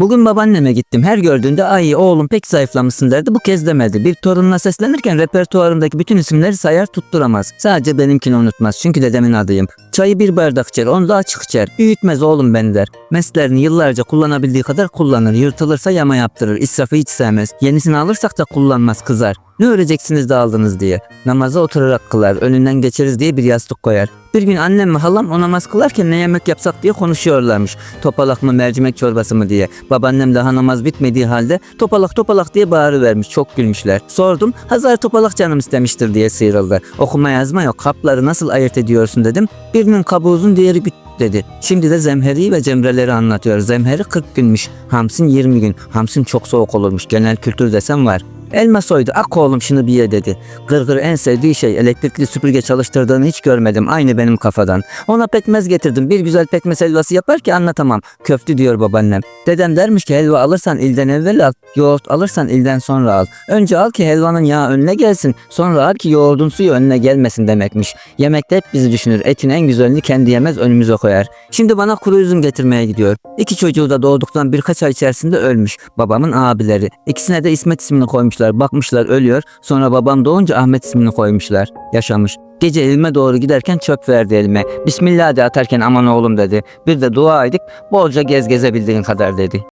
Bugün babaanneme gittim. Her gördüğünde ay oğlum pek zayıflamışsın derdi. Bu kez demedi. Bir torununa seslenirken repertuarındaki bütün isimleri sayar tutturamaz. Sadece benimkini unutmaz. Çünkü dedemin adıyım. Çayı bir bardak içer, onu da açık içer. Büyütmez oğlum beni der. Meslerini yıllarca kullanabildiği kadar kullanır. Yırtılırsa yama yaptırır. İsrafı hiç sevmez. Yenisini alırsak da kullanmaz kızar. Ne öreceksiniz de aldınız diye. Namaza oturarak kılar. Önünden geçeriz diye bir yastık koyar. Bir gün annem mi halam o namaz kılarken ne yemek yapsak diye konuşuyorlarmış. Topalak mı mercimek çorbası mı diye. Babaannem daha namaz bitmediği halde topalak topalak diye bağırıvermiş. Çok gülmüşler. Sordum. Hazar topalak canım istemiştir diye sıyrıldı. Okuma yazma yok. Kapları nasıl ayırt ediyorsun dedim. Birinin kabuğu uzun diğeri güt dedi. Şimdi de zemheri ve cemreleri anlatıyor. Zemheri 40 günmüş. Hamsin 20 gün. Hamsin çok soğuk olurmuş. Genel kültür desem var. Elma soydu. Ak oğlum şunu bir ye dedi. Gırgır en sevdiği şey elektrikli süpürge çalıştırdığını hiç görmedim. Aynı benim kafadan. Ona pekmez getirdim. Bir güzel pekmez helvası yapar ki anlatamam. Köftü diyor babaannem. Dedem dermiş ki helva alırsan ilden evvel al. Yoğurt alırsan ilden sonra al. Önce al ki helvanın yağı önüne gelsin. Sonra al ki yoğurdun suyu önüne gelmesin demekmiş. Yemekte hep bizi düşünür. Etin en güzelini kendi yemez önümüze koyar. Şimdi bana kuru üzüm getirmeye gidiyor. İki çocuğu da doğduktan birkaç ay içerisinde ölmüş. Babamın abileri. İkisine de İsmet ismini koymuşlar. Bakmışlar ölüyor. Sonra babam doğunca Ahmet ismini koymuşlar. Yaşamış. Gece elime doğru giderken çöp verdi elime. Bismillah de atarken aman oğlum dedi. Bir de dua edip bolca gez gezebildiğin kadar dedi.